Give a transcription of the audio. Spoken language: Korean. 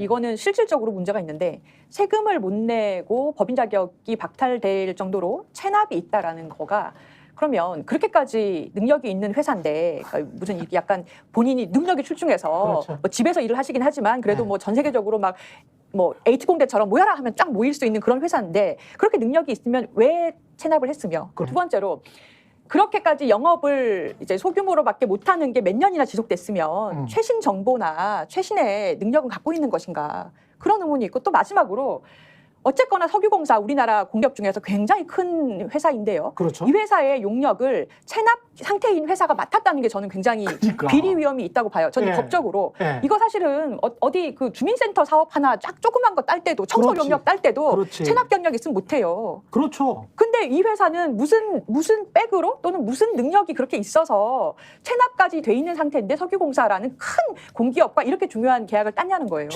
이거는 실질적으로 문제가 있는데 세금을 못 내고 법인 자격이 박탈될 정도로 체납이 있다라는 거가 그러면 그렇게까지 능력이 있는 회사인데 그러니까 무슨 약간 본인이 능력이 출중해서 그렇죠. 뭐 집에서 일을 하시긴 하지만 그래도 네. 뭐전 세계적으로 막 뭐 에이트 공대처럼 모여라 하면 쫙 모일 수 있는 그런 회사인데 그렇게 능력이 있으면 왜 체납을 했으며 그래. 두 번째로 그렇게까지 영업을 이제 소규모로밖에 못하는 게 몇 년이나 지속됐으면 음. 최신 정보나 최신의 능력은 갖고 있는 것인가 그런 의문이 있고 또 마지막으로 어쨌거나 석유공사 우리나라 공격 중에서 굉장히 큰 회사인데요. 그렇죠. 이 회사의 용역을 체납 상태인 회사가 맡았다는 게 저는 굉장히 그러니까. 비리 위험이 있다고 봐요. 저는 예. 법적으로 예. 이거 사실은 어, 디그 주민센터 사업 하나 쫙 조그만 거 딸 때도 청소. 용역 딸 때도 그렇지. 체납 경력 있으면 못 해요. 그렇죠. 근데 이 회사는 무슨 무슨 백으로 또는 무슨 능력이 그렇게 있어서 체납까지 돼 있는 상태인데 석유공사라는 큰 공기업과 이렇게 중요한 계약을 땄냐는 거예요.